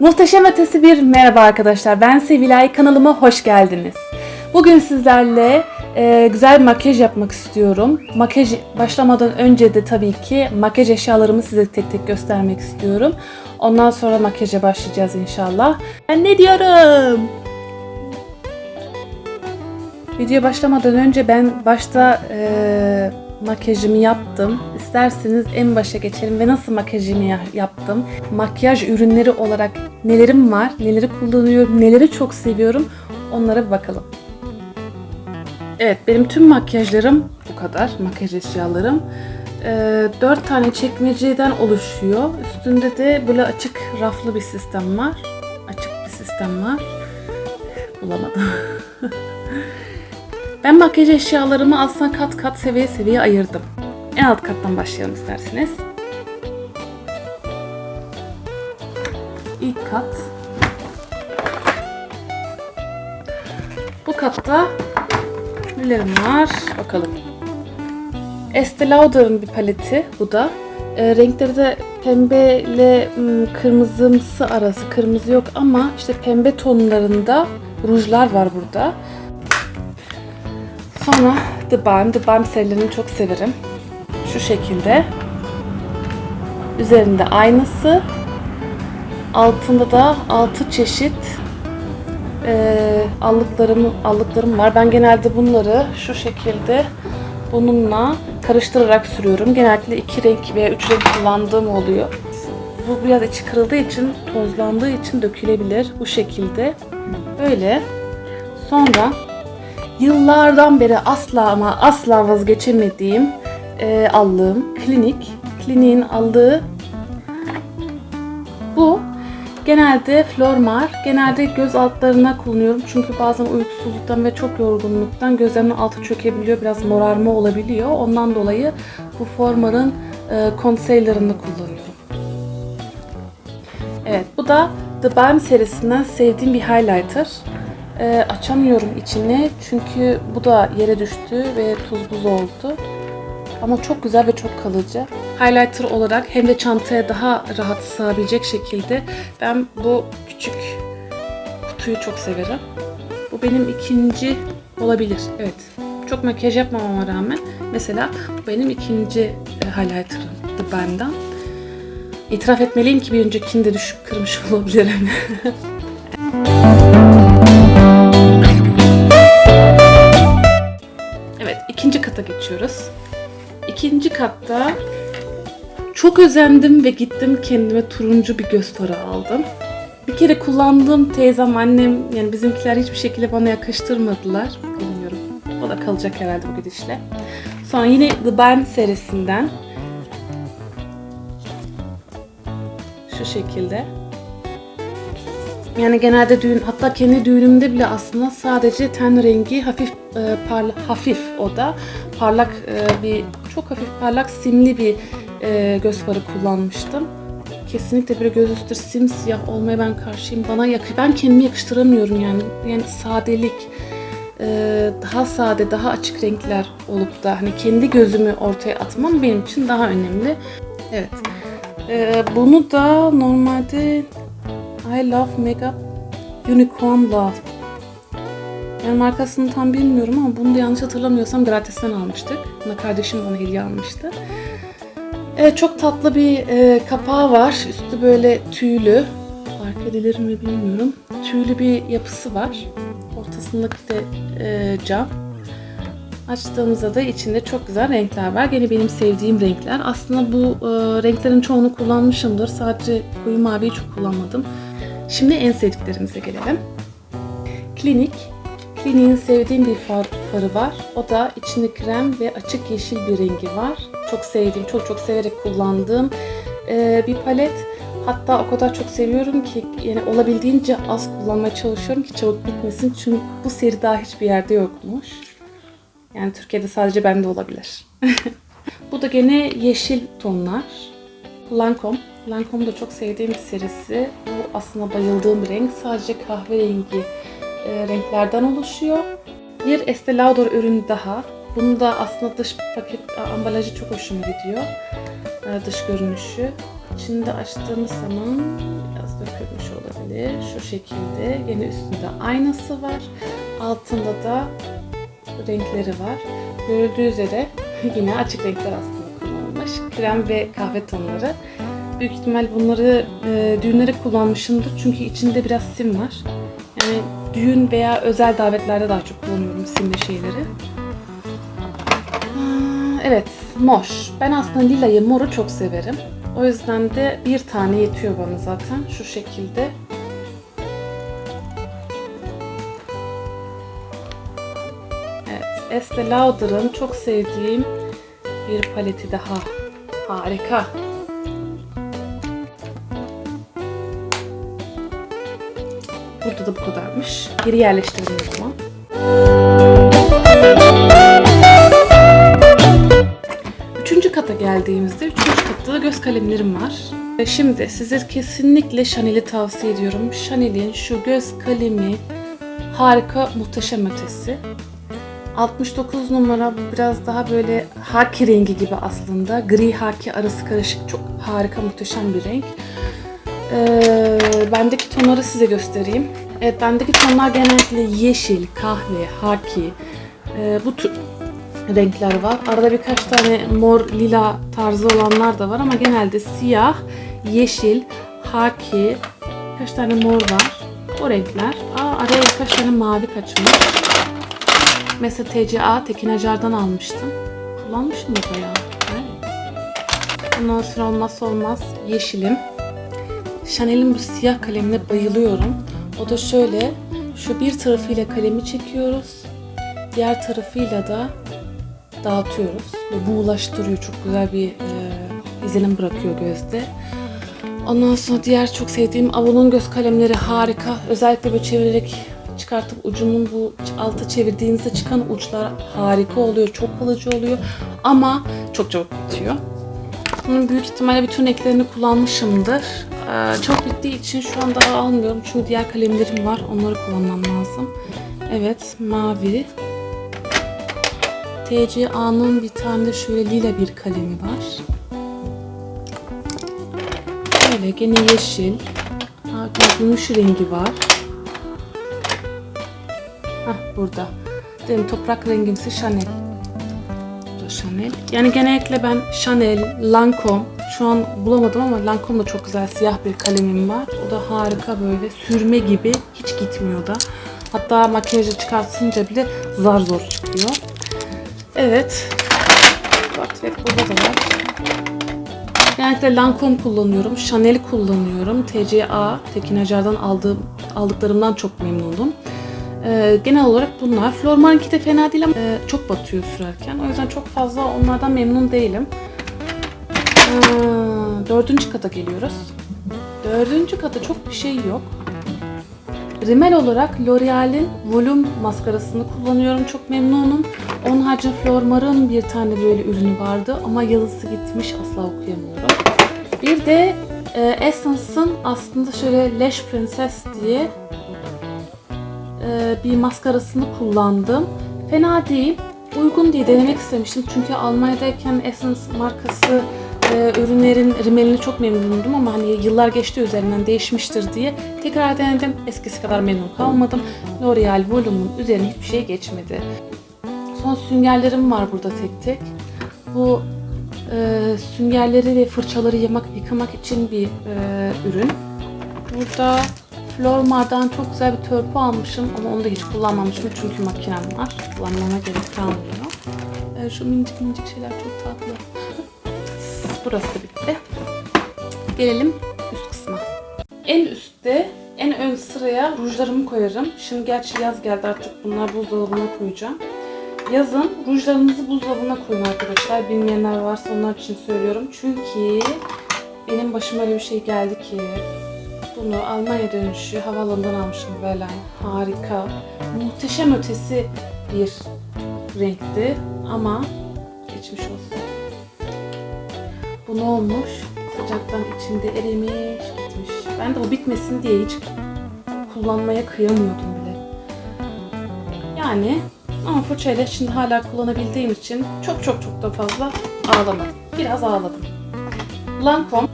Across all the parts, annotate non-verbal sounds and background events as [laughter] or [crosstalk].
Muhteşem Ötesi bir merhaba arkadaşlar. Ben Sevilay. Kanalıma hoş geldiniz. Bugün sizlerle e, güzel bir makyaj yapmak istiyorum. Makyaj başlamadan önce de tabii ki makyaj eşyalarımı size tek tek göstermek istiyorum. Ondan sonra makyaja başlayacağız inşallah. Ben ne diyorum? Video başlamadan önce ben başta e, makyajımı yaptım. İsterseniz en başa geçelim ve nasıl makyajımı ya- yaptım. Makyaj ürünleri olarak nelerim var, neleri kullanıyorum, neleri çok seviyorum onlara bir bakalım. Evet benim tüm makyajlarım bu kadar. Makyaj eşyalarım. E, 4 tane çekmeceden oluşuyor. Üstünde de böyle açık raflı bir sistem var. Açık bir sistem var. Bulamadım. [laughs] Ben makyaj eşyalarımı aslında kat kat seviye seviye ayırdım. En alt kattan başlayalım isterseniz. İlk kat. Bu katta nelerim var bakalım. Estee Lauder'ın bir paleti bu da. E, renkleri de pembe ile kırmızımsı arası. Kırmızı yok ama işte pembe tonlarında rujlar var burada. Sonra The Balm. The Balm serilerini çok severim. Şu şekilde. Üzerinde aynısı. Altında da altı çeşit eee allıklarım, allıklarım var. Ben genelde bunları şu şekilde bununla karıştırarak sürüyorum. Genellikle iki renk veya üç renk kullandığım oluyor. Bu biraz içi kırıldığı için, tozlandığı için dökülebilir. Bu şekilde. Böyle. Sonra yıllardan beri asla ama asla vazgeçemediğim e, allığım klinik. Kliniğin aldığı bu. Genelde Flormar. Genelde göz altlarına kullanıyorum. Çünkü bazen uykusuzluktan ve çok yorgunluktan gözlerimin altı çökebiliyor. Biraz morarma olabiliyor. Ondan dolayı bu Flormar'ın e, concealer'ını kullanıyorum. Evet bu da The Balm serisinden sevdiğim bir highlighter. Ee, açamıyorum içini çünkü bu da yere düştü ve tuz buz oldu. Ama çok güzel ve çok kalıcı. Highlighter olarak hem de çantaya daha rahat sığabilecek şekilde ben bu küçük kutuyu çok severim. Bu benim ikinci olabilir. Evet. Çok makyaj yapmamama rağmen mesela bu benim ikinci e, highlighter'ım The Balm'dan. İtiraf etmeliyim ki bir öncekini de düşüp kırmış [laughs] olabilirim. Geçiyoruz. İkinci katta çok özendim ve gittim kendime turuncu bir göz farı aldım. Bir kere kullandığım teyzem, annem yani bizimkiler hiçbir şekilde bana yakıştırmadılar. Bilmiyorum. O da kalacak herhalde bu gidişle. Sonra yine The Balm serisinden şu şekilde. Yani genelde düğün hatta kendi düğünümde bile aslında sadece ten rengi hafif e, parla, hafif o da parlak e, bir çok hafif parlak simli bir e, göz farı kullanmıştım. Kesinlikle bir göz üstü simsiyah olmaya ben karşıyım. Bana yakış ben kendimi yakıştıramıyorum yani. Yani sadelik e, daha sade, daha açık renkler olup da hani kendi gözümü ortaya atmam benim için daha önemli. Evet. E, bunu da normalde I Love Makeup Unicorn Love. Yani markasını tam bilmiyorum ama bunu da yanlış hatırlamıyorsam gratisten almıştık. Buna kardeşim bana hediye almıştı. Evet çok tatlı bir e, kapağı var. Üstü böyle tüylü. Fark edilir mi bilmiyorum. Tüylü bir yapısı var. Ortasındaki de e, cam. Açtığımızda da içinde çok güzel renkler var. Gene benim sevdiğim renkler. Aslında bu e, renklerin çoğunu kullanmışımdır. Sadece koyu maviyi çok kullanmadım. Şimdi en sevdiklerimize gelelim. Klinik. Klinik'in sevdiğim bir far, farı var. O da içinde krem ve açık yeşil bir rengi var. Çok sevdiğim, çok çok severek kullandığım e, bir palet. Hatta o kadar çok seviyorum ki yani olabildiğince az kullanmaya çalışıyorum ki çabuk bitmesin. Çünkü bu seri daha hiçbir yerde yokmuş. Yani Türkiye'de sadece bende olabilir. [laughs] bu da gene yeşil tonlar. Lancome. Lancome da çok sevdiğim bir serisi. Bu aslında bayıldığım bir renk. Sadece kahverengi e, renklerden oluşuyor. Bir Estee Lauder ürün daha. Bunu da aslında dış paket ambalajı çok hoşuma gidiyor. Ee, Dış görünüşü. İçinde açtığımız zaman biraz dökülmüş olabilir. Şu şekilde. Yine üstünde aynası var. Altında da renkleri var. Görüldüğü üzere [laughs] yine açık renkler aslında kullanılmış. Krem ve kahve tonları. Büyük ihtimal bunları e, düğünlere kullanmışımdır. Çünkü içinde biraz sim var. Yani düğün veya özel davetlerde daha çok kullanıyorum simli şeyleri. Evet, mor. Ben aslında lilayı, moru çok severim. O yüzden de bir tane yetiyor bana zaten. Şu şekilde. Estee Lauder'ın çok sevdiğim bir paleti daha. Harika. Burada da bu kadarmış. Geri yerleştirelim o zaman. Üçüncü kata geldiğimizde üçüncü katta da göz kalemlerim var. Şimdi size kesinlikle Chanel'i tavsiye ediyorum. Chanel'in şu göz kalemi harika, muhteşem ötesi. 69 numara bu biraz daha böyle haki rengi gibi aslında. Gri haki arası karışık çok harika muhteşem bir renk. Ee, bendeki tonları size göstereyim. Evet bendeki tonlar genellikle yeşil, kahve, haki e, bu tür renkler var. Arada birkaç tane mor, lila tarzı olanlar da var ama genelde siyah, yeşil, haki, birkaç tane mor var. O renkler. Aa, araya birkaç tane mavi kaçmış. Mesela TCA Tekin Acar'dan almıştım. Kullanmışım da bayağı. Evet. Ondan sonra olmazsa olmaz yeşilim. Chanel'in bu siyah kalemine bayılıyorum. O da şöyle, şu bir tarafıyla kalemi çekiyoruz. Diğer tarafıyla da dağıtıyoruz ve buğulaştırıyor. Çok güzel bir e, izlenim bırakıyor gözde. Ondan sonra diğer çok sevdiğim Avon'un göz kalemleri harika. Özellikle böyle çevirerek çıkartıp ucunun bu alta çevirdiğinizde çıkan uçlar harika oluyor. Çok kalıcı oluyor ama çok çabuk bitiyor. Bunun büyük ihtimalle bütün renklerini kullanmışımdır. Ee, çok bittiği için şu an daha almıyorum. Çünkü diğer kalemlerim var. Onları kullanmam lazım. Evet, mavi. TCA'nın bir tane de şöyle lila bir kalemi var. Böyle gene yeşil. Ha, gümüş rengi var. Hah burada. Dedim toprak rengimsi Chanel. Bu da Chanel. Yani genellikle ben Chanel, Lancome şu an bulamadım ama Lancome'da çok güzel siyah bir kalemim var. O da harika böyle sürme gibi hiç gitmiyor da. Hatta makyajı çıkartınca bile zar zor çıkıyor. Evet. Portret burada da var. Genellikle Lancome kullanıyorum. Chanel kullanıyorum. TCA, Tekin Acar'dan aldığım, aldıklarımdan çok memnunum. Ee, genel olarak bunlar. Flormar'ınki de fena değil ama e, çok batıyor sürerken. O yüzden çok fazla onlardan memnun değilim. Dördüncü kata geliyoruz. Dördüncü kata çok bir şey yok. Rimel olarak L'Oreal'in volüm maskarasını kullanıyorum. Çok memnunum. Onun haricinde Flormar'ın bir tane böyle ürünü vardı ama yazısı gitmiş asla okuyamıyorum. Bir de e, Essence'ın aslında şöyle Lash Princess diye e, bir maskarasını kullandım. Fena değil. Uygun diye denemek istemiştim. Çünkü Almanya'dayken Essence markası e, ürünlerin rimelini çok memnundum ama hani yıllar geçti üzerinden değişmiştir diye tekrar denedim. Eskisi kadar memnun kalmadım. L'Oreal Volume'un üzerine hiçbir şey geçmedi. Son süngerlerim var burada tek tek. Bu e, süngerleri ve fırçaları yamak, yıkamak için bir e, ürün. Burada Flormar'dan çok güzel bir törpü almışım ama onu da hiç kullanmamışım çünkü makinem var. Kullanmama gerek kalmıyor. E, şu minicik minicik şeyler çok tatlı. Burası da bitti. Gelelim üst kısma. En üstte, en ön sıraya rujlarımı koyarım. Şimdi gerçi yaz geldi artık bunlar buzdolabına koyacağım. Yazın rujlarınızı buzdolabına koyun arkadaşlar. Bilmeyenler varsa onlar için söylüyorum. Çünkü benim başıma öyle bir şey geldi ki bunu Almanya dönüşü havaalanından almışım böyle harika. Muhteşem ötesi bir renkti ama geçmiş olsun. Bu ne olmuş? Sıcaktan içinde erimiş gitmiş. Ben de o bitmesin diye hiç kullanmaya kıyamıyordum bile. Yani Ama fırçayla şimdi hala kullanabildiğim için çok çok çok da fazla ağlamadım. Biraz ağladım. Lancome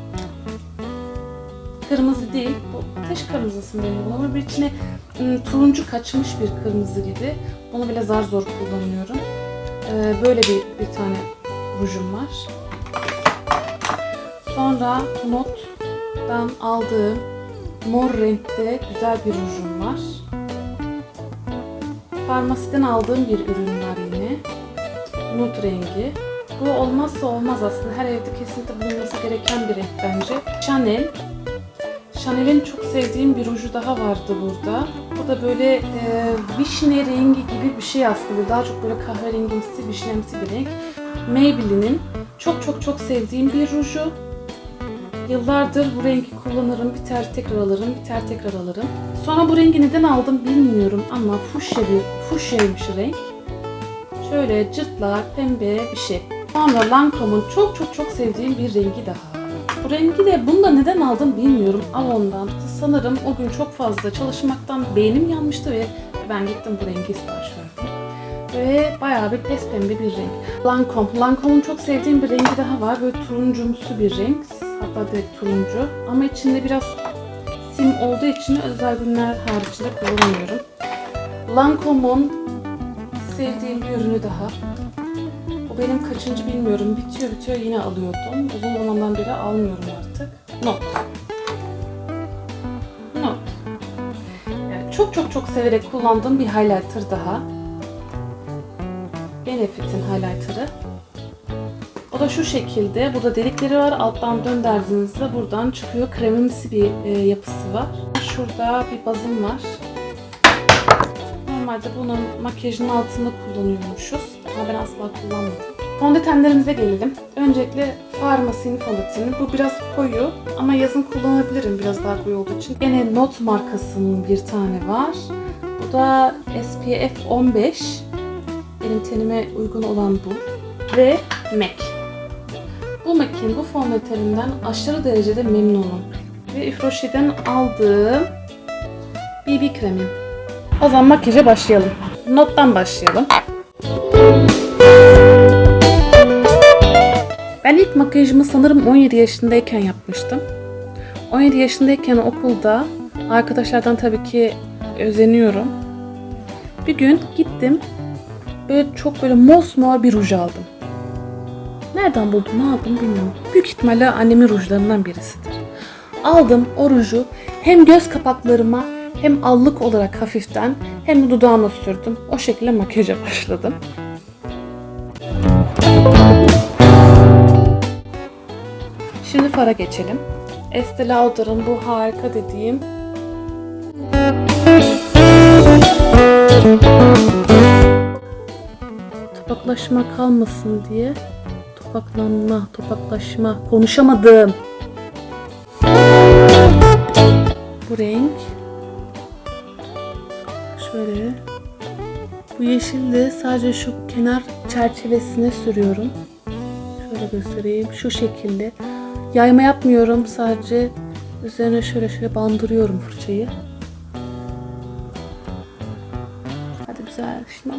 kırmızı değil. Bu ateş kırmızısı mı deniyor? Ama bir içine ım, turuncu kaçmış bir kırmızı gibi. Onu bile zar zor kullanıyorum. Ee, böyle bir, bir tane rujum var. Sonra Not'dan aldığım mor renkte güzel bir rujum var. Farmasiden aldığım bir ürün var yine. Nude rengi. Bu olmazsa olmaz aslında. Her evde kesinlikle bulunması gereken bir renk bence. Chanel. Chanel'in çok sevdiğim bir ruju daha vardı burada. Bu da böyle e, vişne rengi gibi bir şey aslında. Daha çok böyle kahverengimsi, vişnemsi bir renk. Maybelline'in çok çok çok sevdiğim bir ruju. Yıllardır bu rengi kullanırım. Biter tekrar alırım, biter tekrar alırım. Sonra bu rengi neden aldım bilmiyorum ama fuşya bir fuşyaymış renk. Şöyle cırtlak, pembe bir şey. Sonra Lancome'un çok çok çok sevdiğim bir rengi daha. Bu rengi de bunu da neden aldım bilmiyorum ama ondan. Sanırım o gün çok fazla çalışmaktan beynim yanmıştı ve ben gittim bu rengi sipariş verdim. Ve bayağı bir pes pembe bir renk. Lancome. Lancome'un çok sevdiğim bir rengi daha var. Böyle turuncumsu bir renk. Direkt turuncu. Ama içinde biraz sim olduğu için özel günler haricinde kullanmıyorum. Lancome'un sevdiğim bir ürünü daha. O benim kaçıncı bilmiyorum. Bitiyor bitiyor yine alıyordum. Uzun zamandan beri almıyorum artık. Not. Not. Yani çok çok çok severek kullandığım bir highlighter daha. Benefit'in highlighter'ı. O da şu şekilde. Burada delikleri var. Alttan döndürdüğünüzde buradan çıkıyor. Kremimsi bir e, yapısı var. Şurada bir bazım var. Normalde bunun makyajın altında kullanıyormuşuz. Ama ben asla kullanmadım. Fondötenlerimize gelelim. Öncelikle Farmasin fondöteni. Bu biraz koyu ama yazın kullanabilirim biraz daha koyu olduğu için. Yine Not markasının bir tane var. Bu da SPF 15. Benim tenime uygun olan bu. Ve MAC. Bu MAC'in bu fondöteninden aşırı derecede memnunum. Ve Ifroşi'den aldığım BB kremim. O zaman makyaja başlayalım. Nottan başlayalım. Ben ilk makyajımı sanırım 17 yaşındayken yapmıştım. 17 yaşındayken okulda arkadaşlardan tabii ki özeniyorum. Bir gün gittim böyle çok böyle mosmor bir ruj aldım. Nereden buldum ne aldım bilmiyorum. Büyük ihtimalle annemin rujlarından birisidir. Aldım o ruju hem göz kapaklarıma hem allık olarak hafiften hem de dudağıma sürdüm. O şekilde makyaja başladım. Şimdi fara geçelim. Estee Lauder'ın bu harika dediğim topaklaşma kalmasın diye topaklanma, topaklaşma konuşamadım. Bu renk şöyle bu yeşil de sadece şu kenar çerçevesine sürüyorum. Şöyle göstereyim. Şu şekilde. Yayma yapmıyorum. Sadece üzerine şöyle şöyle bandırıyorum fırçayı. Hadi güzel. Şimdi,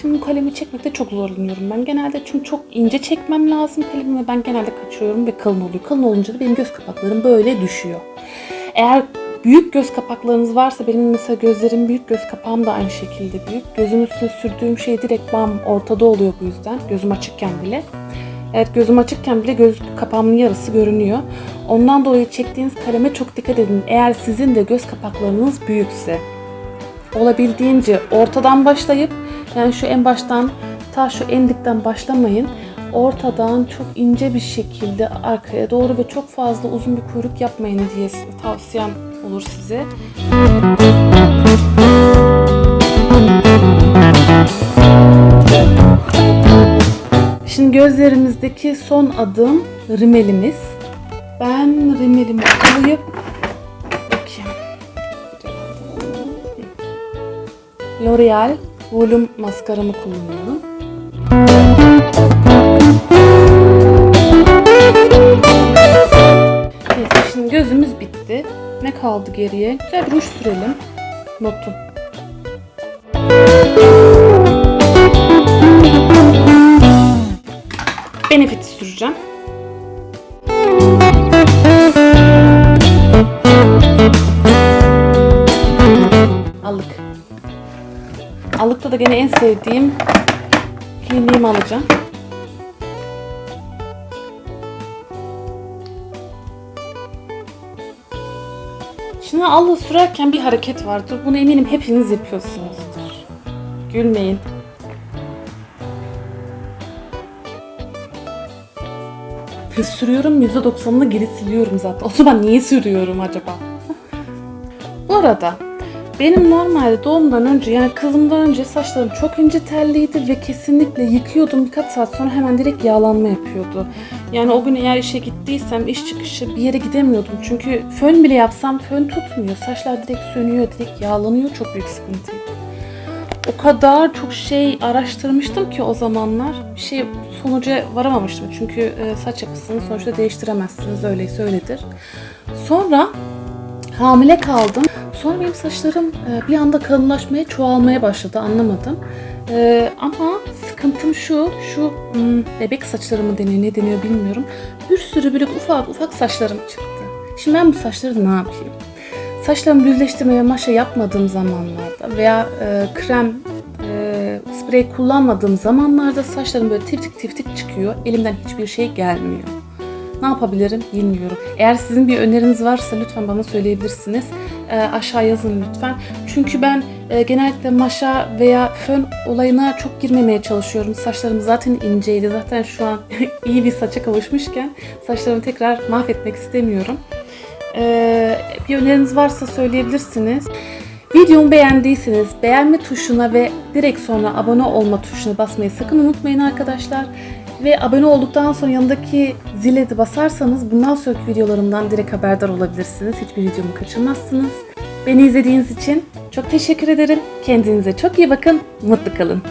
şimdi kalemi çekmekte çok zorlanıyorum ben. Genelde çünkü çok ince çekmem lazım kalemi ve ben genelde kaçıyorum ve kalın oluyor. Kalın olunca da benim göz kapaklarım böyle düşüyor. Eğer büyük göz kapaklarınız varsa benim mesela gözlerim büyük, göz kapağım da aynı şekilde büyük. Gözüm üstüne sürdüğüm şey direkt bam ortada oluyor bu yüzden. Gözüm açıkken bile. Evet gözüm açıkken bile göz kapağımın yarısı görünüyor. Ondan dolayı çektiğiniz kaleme çok dikkat edin. Eğer sizin de göz kapaklarınız büyükse olabildiğince ortadan başlayıp yani şu en baştan ta şu en dipten başlamayın. Ortadan çok ince bir şekilde arkaya doğru ve çok fazla uzun bir kuyruk yapmayın diye tavsiyem olur size. Şimdi gözlerimizdeki son adım rimelimiz. Ben rimelimi. Bakayım. L'Oreal Volum maskaramı kullanıyorum. Neyse şimdi gözümüz bitti. Ne kaldı geriye? Güzel bir ruj sürelim. Notum. Benefit'i süreceğim. Allıkta da gene en sevdiğim kliniğimi alacağım. Şimdi allığı sürerken bir hareket vardır. Bunu eminim hepiniz yapıyorsunuzdur. Gülmeyin. Sürüyorum %90'ını geri siliyorum zaten. [laughs] O zaman niye sürüyorum acaba? Bu arada benim normalde doğumdan önce yani kızımdan önce saçlarım çok ince telliydi ve kesinlikle yıkıyordum birkaç saat sonra hemen direkt yağlanma yapıyordu. Yani o gün eğer işe gittiysem iş çıkışı bir yere gidemiyordum. Çünkü fön bile yapsam fön tutmuyor. Saçlar direkt sönüyor, direkt yağlanıyor. Çok büyük sıkıntıydı. O kadar çok şey araştırmıştım ki o zamanlar bir şey sonuca varamamıştım. Çünkü e, saç yapısını sonuçta değiştiremezsiniz. Öyleyse öyledir. Sonra hamile kaldım. Sonra benim saçlarım e, bir anda kalınlaşmaya, çoğalmaya başladı. Anlamadım. E, ama sıkıntım şu, şu hmm, bebek saçları mı deniyor, ne deniyor bilmiyorum. Bir sürü böyle ufak ufak saçlarım çıktı. Şimdi ben bu saçları ne yapayım? Saçlarımı düzleştirme ve maşa yapmadığım zamanlarda veya e, krem, e, sprey kullanmadığım zamanlarda saçlarım böyle tiftik tiftik çıkıyor. Elimden hiçbir şey gelmiyor. Ne yapabilirim bilmiyorum. Eğer sizin bir öneriniz varsa lütfen bana söyleyebilirsiniz. E, aşağı yazın lütfen. Çünkü ben e, genellikle maşa veya fön olayına çok girmemeye çalışıyorum. Saçlarım zaten inceydi. Zaten şu an [laughs] iyi bir saça kavuşmuşken saçlarımı tekrar mahvetmek istemiyorum. Ee, bir öneriniz varsa söyleyebilirsiniz. Videomu beğendiyseniz beğenme tuşuna ve direkt sonra abone olma tuşuna basmayı sakın unutmayın arkadaşlar. Ve abone olduktan sonra yanındaki zile de basarsanız bundan sonraki videolarımdan direkt haberdar olabilirsiniz. Hiçbir videomu kaçırmazsınız. Beni izlediğiniz için çok teşekkür ederim. Kendinize çok iyi bakın. Mutlu kalın.